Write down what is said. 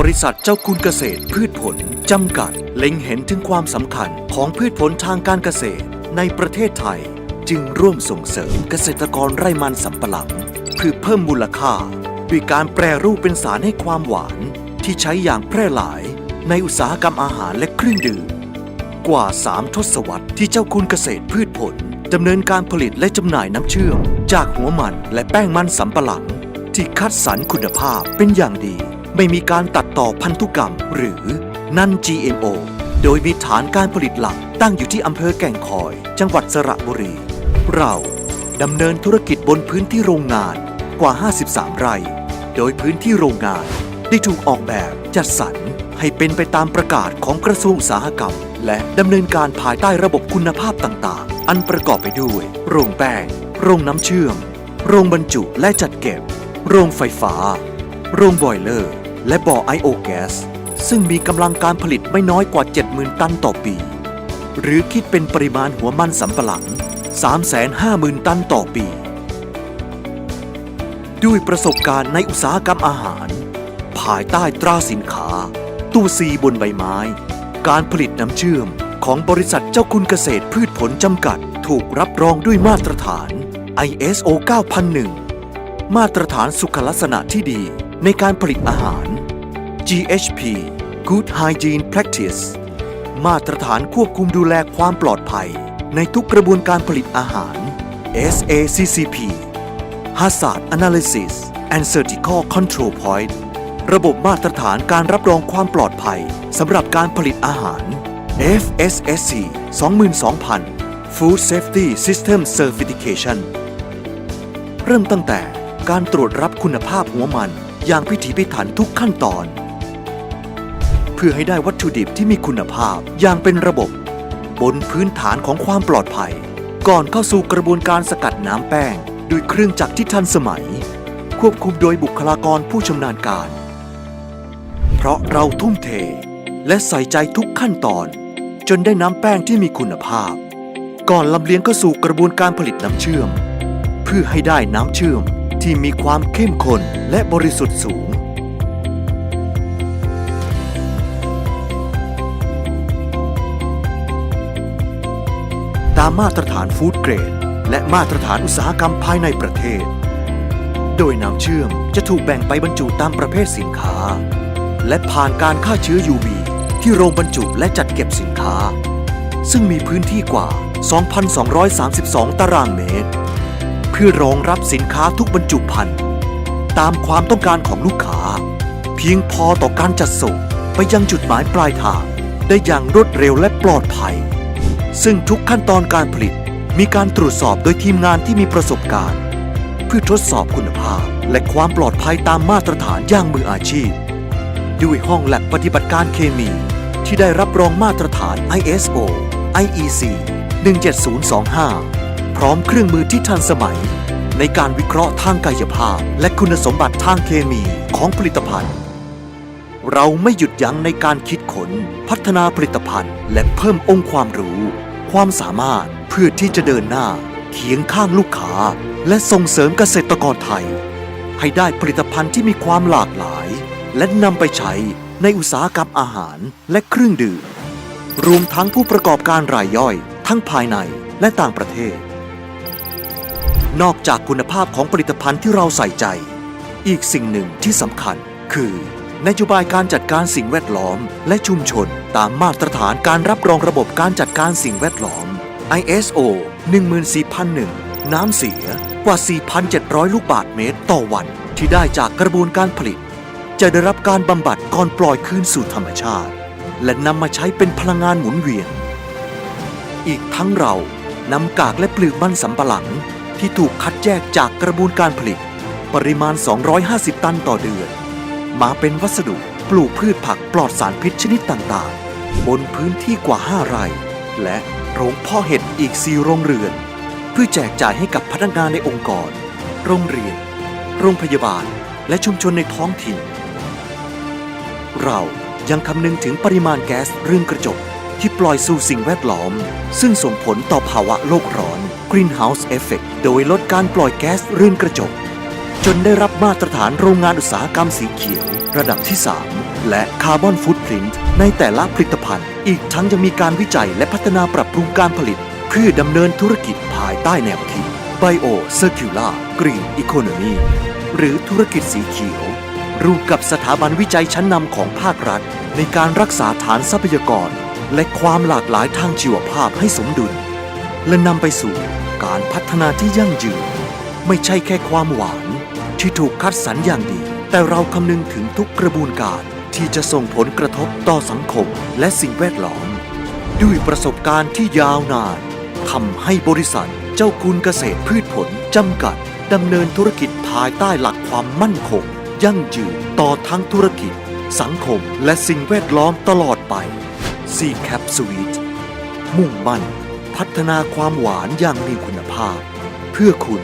บริษัทเจ้าคุณเกษตรพืชผล จำกัด เล็งเห็นถึงความสำคัญของพืชผลทางการเกษตร ในประเทศไทย จึงร่วมส่งเสริมเกษตรกรไร่มันสำปะหลังเพื่อเพิ่มมูลค่าด้วยการแปรรูปเป็นสารให้ความหวาน ที่ใช้อย่างแพร่หลาย ในอุตสาหกรรมอาหารและเครื่องดื่มกว่า 3 ทศวรรษที่เจ้าคุณเกษตรพืชผลดำเนินการผลิตและจำหน่ายน้ำเชื่อม จากหัวมันและแป้งมันสำปะหลัง ที่คัดสรรคุณภาพเป็นอย่างดี ไม่มีการตัดต่อพันธุกรรม หรือนัน GMO โดยมีฐานการผลิตหลักตั้งอยู่ที่อำเภอแก่งคอย จังหวัดสระบุรี เราดำเนินธุรกิจบนพื้นที่โรงงานกว่า 53 ไร่ โดยพื้นที่โรงงานได้ถูกออกแบบจัดสรรให้เป็นไปตามประกาศของกระทรวงอุตสาหกรรม และดำเนินการภายใต้ระบบคุณภาพต่างๆ อันประกอบไปด้วย โรงแป้ง โรงน้ำเชื่อม โรงบรรจุและจัดเก็บ โรงไฟฟ้า โรงบอยเลอร์ และบ่อไอโอแกสซึ่งมีกำลังการผลิตไม่น้อยกว่า 70,000 ตันต่อปี หรือคิดเป็นปริมาณหัวมันสำปะหลัง 350,000 ตันต่อปี ด้วยประสบการณ์ในอุตสาหกรรมอาหาร ภายใต้ตราสินค้า ตู้ซีบนใบไม้ การผลิตน้ำเชื่อมของบริษัทเจ้าคุณเกษตรพืชผลจำกัด ถูกรับรองด้วยมาตรฐาน ISO 9001 มาตรฐานสุขลักษณะที่ดี ในการผลิตอาหาร GHP Good Hygiene Practice มาตรฐานควบคุมดูแลความปลอดภัย ในทุกกระบวนการผลิตอาหาร SACCP Hazard Analysis and Surgical Control Point ระบบมาตรฐานการรับรองความปลอดภัยสำหรับการผลิตอาหาร FSSC 22,000 Food Safety System Certification เริ่มตั้งแต่การตรวจรับคุณภาพหัวมัน อย่างพิถีพิถันทุกขั้นตอน เพื่อให้ได้วัตถุดิบที่มีคุณภาพอย่างเป็นระบบบนพื้นฐานของความปลอดภัย ก่อนเข้าสู่กระบวนการสกัดน้ำแป้งด้วยเครื่องจักรที่ทันสมัย ควบคุมโดยบุคลากรผู้ชำนาญการ เพราะเราทุ่มเท และใส่ใจทุกขั้นตอน จนได้น้ำแป้งที่มีคุณภาพ ก่อนลำเลียงเข้าสู่กระบวนการผลิตน้ำเชื่อม เพื่อให้ได้น้ำเชื่อม ที่มีความเข้มข้นและบริสุทธิ์สูง ตามมาตรฐานฟู้ดเกรด และมาตรฐานอุตสาหกรรมภายในประเทศ โดยน้ำเชื่อมจะถูกแบ่งไปบรรจุตามประเภทสินค้า และผ่านการฆ่าเชื้อ UV ที่โรงบรรจุและจัดเก็บสินค้า ซึ่งมีพื้นที่กว่า 2,232 ตารางเมตร พื่อรองรับสินค้าทุกบรรจุภัณฑ์ตามความต้องการของลูกค้า เพียงพอต่อการจัดส่งไปยังจุดหมายปลายทาง ได้อย่างรวดเร็วและปลอดภัย ซึ่งทุกขั้นตอนการผลิตมีการตรวจสอบโดยทีมงานที่มีประสบการณ์ เพื่อทดสอบคุณภาพและความปลอดภัยตามมาตรฐานอย่างมืออาชีพ ด้วยห้องแลบปฏิบัติการเคมี ที่ได้รับรองมาตรฐาน ISO IEC 17025 พร้อมเครื่องมือที่ทันสมัย ในการวิเคราะห์ทางกายภาพ และคุณสมบัติทางเคมีของผลิตภัณฑ์ เราไม่หยุดยั้งในการคิดค้นพัฒนาผลิตภัณฑ์ และเพิ่มองค์ความรู้ ความสามารถเพื่อที่จะเดินหน้าเคียงข้างลูกค้า และส่งเสริมเกษตรกรไทย ให้ได้ผลิตภัณฑ์ที่มีความหลากหลาย และนำไปใช้ในอุตสาหกรรมอาหารและเครื่องดื่มรวมทั้งผู้ประกอบการรายย่อย ทั้งภายในและต่างประเทศ นอกจากคุณภาพของผลิตภัณฑ์ที่เราใส่ใจ อีกสิ่งหนึ่งที่สำคัญ คือนโยบายการจัดการสิ่งแวดล้อม และชุมชน ตามมาตรฐานการรับรองระบบการจัดการสิ่งแวดล้อม ISO 14001 น้ำเสียกว่า 4,700 ลูกบาทเมตรต่อวัน ที่ได้จากกระบวนการผลิต จะได้รับการบำบัดก่อนปล่อยคืนสู่ธรรมชาติ และนำมาใช้เป็นพลังงานหมุนเวียน อีกทั้งเรานำกากและเปลือกมันสำปะหลัง ที่ถูกคัดแยกจากกระบวนการผลิต ปริมาณ 250 ตันต่อเดือน มาเป็นวัสดุปลูกพืชผักปลอดสารพิษชนิดต่างๆ บนพื้นที่กว่า 5 ไร่ และโรงพ่อเห็ดอีก 4 โรงเรือน เพื่อแจกจ่ายให้กับพนักงานในองค์กร โรงเรียน โรงพยาบาล และชุมชนในท้องถิ่น เรายังคำนึงถึงปริมาณแก๊สเรื่อนกระจก ที่ปล่อยสู่สิ่งแวดล้อม ซึ่งส่งผลต่อภาวะโลกร้อน Greenhouse Effect โดยลดการปล่อยแก๊สเรือนกระจก จนได้รับมาตรฐานโรงงานอุตสาหกรรมสีเขียว ระดับที่ 3 และคาร์บอนฟุตพริ้นท์ในแต่ละผลิตภัณฑ์ อีกทั้งยังมีการวิจัยและพัฒนาปรับปรุงการผลิต เพื่อดำเนินธุรกิจภายใต้แนวคิด Bio Circular Green Economy หรือธุรกิจสีเขียวร่วมกับสถาบันวิจัยชั้นนำของภาครัฐ ในการรักษาฐานทรัพยากร และความหลากหลายทางชีวภาพให้สมดุล และนำไปสู่การพัฒนาที่ยั่งยืน ไม่ใช่แค่ความหวานที่ถูกคัดสรรอย่างดี แต่เราคำนึงถึงทุกกระบวนการที่จะส่งผลกระทบต่อสังคมและสิ่งแวดล้อม ด้วยประสบการณ์ที่ยาวนานทำให้บริษัทเจ้าคุณเกษตรพืชผลจำกัดดำเนินธุรกิจภายใต้หลักความมั่นคง ยั่งยืนต่อทั้งธุรกิจ สังคมและสิ่งแวดล้อมตลอดไป ซีแคปสวีทมุ่งมั่น พัฒนาความหวานอย่างมีคุณภาพ เพื่อคุณ